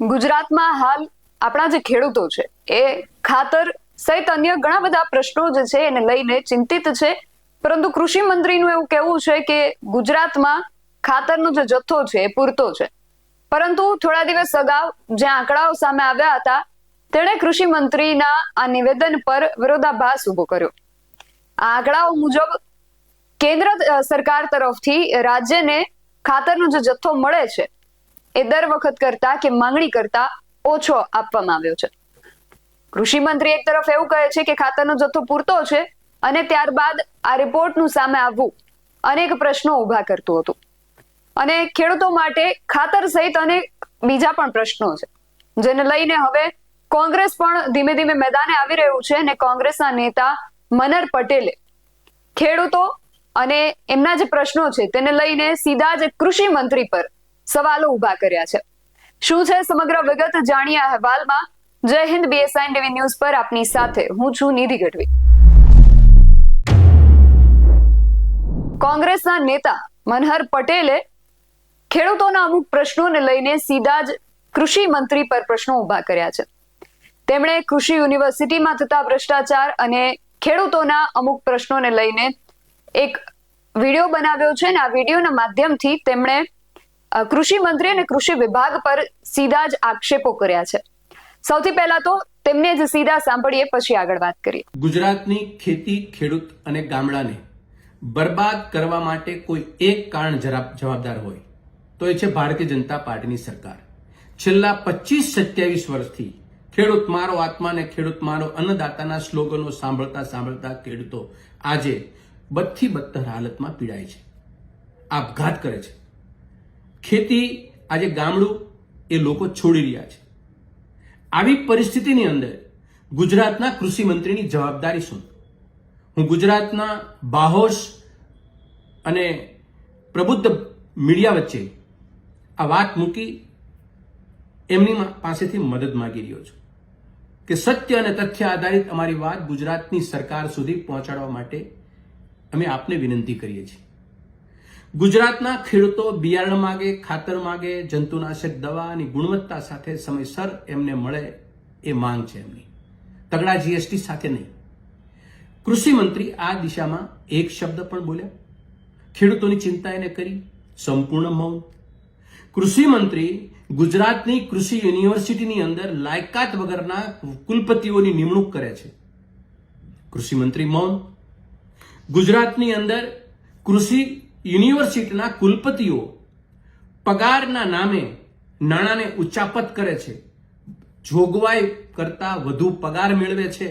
ગુજરાતમાં હાલ આપણા જે ખેડૂતો છે, એ ખાતર સહિત અન્ય ઘણા બધા પ્રશ્નો જે છે એને લઈને ચિંતિત છે. પરંતુ કૃષિ મંત્રીનું એવું કહેવું છે કે ગુજરાતમાં ખાતરનો જે જથ્થો છે એ પૂરતો છે. પરંતુ થોડા દિવસ અગાઉ જે આંકડાઓ સામે આવ્યા હતા, તેણે કૃષિ મંત્રીના આ નિવેદન પર વિરોધાભાસ ઊભો કર્યો. આ આંકડાઓ મુજબ કેન્દ્ર સરકાર તરફથી રાજ્યને ખાતરનો જે જથ્થો મળે છે એ દર વખત કરતા કે માંગણી કરતા ઓછો આપવામાં આવ્યો છે. કૃષિ મંત્રી એક તરફ એવું કહે છે કે ખાતરનો જથ્થો પૂરતો છે અને ત્યારબાદ આ રિપોર્ટનું સામે આવવું અનેક પ્રશ્નો ઊભા કરતું હતું. અને ખેડૂતો માટે ખાતર સહિત અનેક બીજા પણ પ્રશ્નો છે, જેને લઈને હવે કોંગ્રેસ પણ ધીમે ધીમે મેદાને આવી રહ્યું છે અને કોંગ્રેસના નેતા મનર પટેલે ખેડૂતો અને એમના જે પ્રશ્નો છે તેને લઈને સીધા જ કૃષિ મંત્રી પર સવાલો ઊભા કર્યા છે. શું છે સમગ્ર વિગત? જાણીએ અહેવાલમાં. જય હિન્દ બીએસઆઈ ટીવી ન્યૂઝ પર આપની સાથે હું છું નિધિ ગઢવી. કોંગ્રેસના નેતા મનહર પટેલે ખેડૂતોના અમુક પ્રશ્નોને લઈને સીધા જ કૃષિ મંત્રી પર પ્રશ્નો ઊભા કર્યા છે. તેમણે કૃષિ યુનિવર્સિટીમાં થતા ભ્રષ્ટાચાર અને ખેડૂતોના અમુક પ્રશ્નોને લઈને એક વીડિયો બનાવ્યો છે અને આ વિડીયોના માધ્યમથી તેમણે કૃષિ મંત્રી અને કૃષિ વિભાગ પર સીધા જ આક્ષેપો કર્યા છે. સૌથી પહેલા તો તેમને જ સીધા સાંભળીએ, પછી આગળ વાત કરીએ. ગુજરાતની ખેતી, ખેડૂત અને ગામડાને બરબાદ કરવા માટે કોઈ એક કારણ જવાબદાર હોય, તો એ છે ભારતીય જનતા પાર્ટીની સરકાર. છેલ્લા પચીસ સત્યાવીસ વર્ષથી ખેડૂત મારો આત્મા ને ખેડૂત મારો અન્નદાતાના સ્લોગનો સાંભળતા સાંભળતા ખેડૂતો આજે બધી બદતર હાલતમાં પીડાય છે. આપઘાત કરે છે. ખેતી આજે ગામડું એ લોકો છોડી રહ્યા છે. આવી પરિસ્થિતિની અંદર ગુજરાતના કૃષિ મંત્રીની જવાબદારી શું? હું ગુજરાતના બાહોશ અને પ્રબુદ્ધ મીડિયા વચ્ચે આ વાત મૂકી એમની પાસેથી મદદ માગી રહ્યો છું કે સત્ય અને તથ્ય આધારિત અમારી વાત ગુજરાતની સરકાર સુધી પહોંચાડવા માટે અમે આપને વિનંતી કરીએ છીએ. ગુજરાતના ખેડૂતો બિયારણ માગે, ખાતર માગે, જંતુનાશક દવાની ગુણવત્તા સાથે સમયસર એમને મળે એ માંગ છે એમની. તગડા જીએસટી સાથે નહીં. કૃષિ મંત્રી આ દિશામાં એક શબ્દ પણ બોલ્યા. ખેડૂતોની ચિંતા એને કરી. સંપૂર્ણ મૌન. કૃષિ મંત્રી ગુજરાતની કૃષિ યુનિવર્સિટીની અંદર લાયકાત વગરના કુલપતિઓની નિમણૂક કરે છે. કૃષિ મંત્રી મૌન. ગુજરાતની અંદર કૃષિ યુનિવર્સિટીના કુલપતિઓ પગારના નામે નાણાંને ઉચ્ચાપત કરે છે. જોગવાઈ કરતા વધુ પગાર મેળવે છે.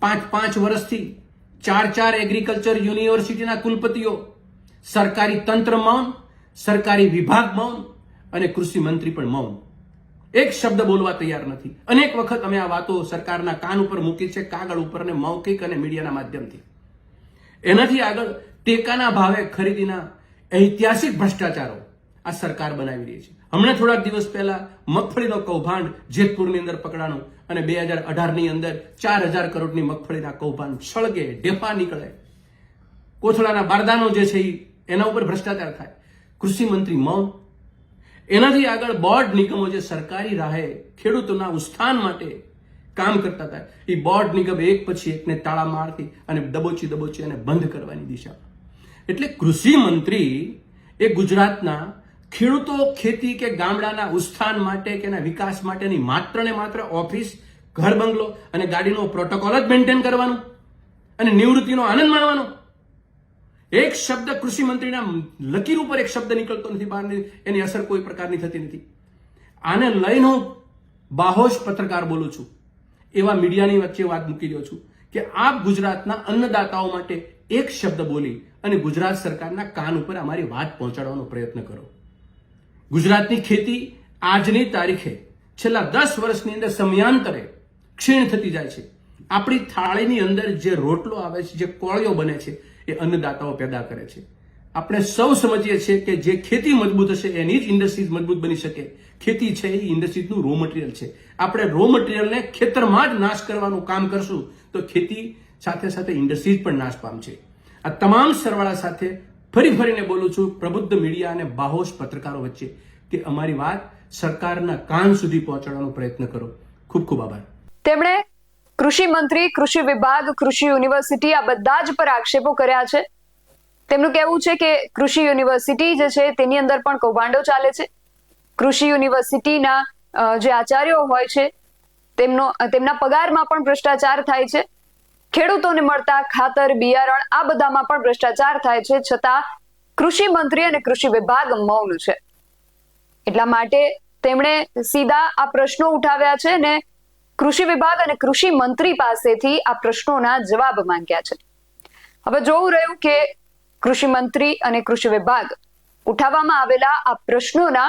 પાંચ પાંચ વર્ષથી ચાર ચાર એગ્રીકલ્ચર યુનિવર્સિટીના કુલપતિઓ, સરકારી તંત્ર મૌન, સરકારી વિભાગ મૌન અને કૃષિ મંત્રી પણ મૌન. એક શબ્દ બોલવા તૈયાર નથી. અનેક વખત અમે આ વાતો સરકારના કાન ઉપર મૂકી છે, કાગળ ઉપર ને મૌખિક અને મીડિયાના માધ્યમથી. એનાથી આગળ ટેકાના ભાવે ખરીદીના ઐતિહાસિક ભ્રષ્ટાચારો આ સરકાર બનાવી રહી છે. હમણાં થોડાક દિવસ પહેલા મગફળીનો કૌભાંડ જેતપુરની અંદર પકડાણું અને બે હજાર અઢારની અંદર ચાર હજાર કરોડની મગફળીના કૌભાંડ સળગે, ઢેફા નીકળે. કોથળાના બારદાનો જે છે એના ઉપર ભ્રષ્ટાચાર થાય. કૃષિ મંત્રી મૌન. એનાથી આગળ બોર્ડ નિગમો જે સરકારી રાહે ખેડૂતોના ઉત્થાન માટે કામ કરતા હતા એ બોર્ડ નિગમ એક પછી એકને તાળા મારતી અને દબોચી દબોચી અને બંધ કરવાની દિશામાં એટલે કૃષિ મંત્રી એ ગુજરાતના ખેડૂતો, ખેતી કે ગામડાના ઉત્થાન માટે કે એના વિકાસ માટેની માત્ર ને માત્ર ઓફિસ, ઘર બંગલો અને ગાડીનો પ્રોટોકોલ જ મેન્ટેન કરવાનું અને નિવૃત્તિનો આનંદ માણવાનો. એક શબ્દ કૃષિ મંત્રીના લકીર ઉપર એક શબ્દ નીકળતો નથી બહાર એની અસર કોઈ પ્રકારની થતી નથી. આને લઈને હું બાહોશ પત્રકાર બોલું છું. એવા મીડિયાની વચ્ચે વાત મૂકી રહ્યો છું. કે આપ ગુજરાતના અન્નદાતાઓ માટે એક શબ્દ બોલી અને ગુજરાત સરકારના કાન ઉપર અમારી વાત પહોંચાડવાનો પ્રયત્ન કરો. ગુજરાતની ખેતી આજની તારીખે છેલ્લા દસ વર્ષની અંદર સમયાંતરે ક્ષીણ થતી જાય છે. આપણી થાળીની અંદર જે રોટલો આવે છે, જે કોળીઓ બને છે, એ અન્નદાતાઓ પેદા કરે છે. આપણે સૌ સમજીએ છીએ કે જે ખેતી મજબૂત હશે, એની જ ઇન્ડસ્ટ્રીઝ મજબૂત બની શકે. ખેતી છે એ ઇન્ડસ્ટ્રીઝનું રો મટીરિયલ છે. આપણે રો મટીરિયલને ખેતરમાં જ નાશ કરવાનું કામ કરશું તો ખેતી સાથે સાથે ઇન્ડસ્ટ્રીઝ પણ નાશ પામશે આ તમામ સરવાળા સાથે ફરી ફરીને બોલું છું, પ્રબુદ્ધ મીડિયા અને બાહોશ પત્રકારો વચ્ચે કે અમારી વાત સરકારના કાન સુધી પહોંચાડવાનો પ્રયત્ન કરો. ખૂબ ખૂબ આભાર. તેમણે કૃષિ મંત્રી, કૃષિ વિભાગ, કૃષિ યુનિવર્સિટી આ બધા જ પર આક્ષેપો કર્યા છે. તેમનું કહેવું છે કે કૃષિ યુનિવર્સિટી જે છે તેની અંદર પણ કૌભાંડો ચાલે છે. કૃષિ યુનિવર્સિટીના જે આચાર્યો હોય છે, તેમનો, તેમના પગારમાં પણ ભ્રષ્ટાચાર થાય છે. ખેડૂતોને મળતા ખાતર, બિયારણ, આ બધામાં પણ ભ્રષ્ટાચાર થાય છે, છતાં કૃષિ મંત્રી અને કૃષિ વિભાગ મૌન છે. એટલા માટે તેમણે સીધા આ પ્રશ્નો ઉઠાવ્યા છે અને કૃષિ વિભાગ અને કૃષિ મંત્રી પાસેથી આ પ્રશ્નોના જવાબ માંગ્યા છે. હવે જોવું રહ્યું કે કૃષિ મંત્રી અને કૃષિ વિભાગ ઉઠાવવામાં આવેલા આ પ્રશ્નોના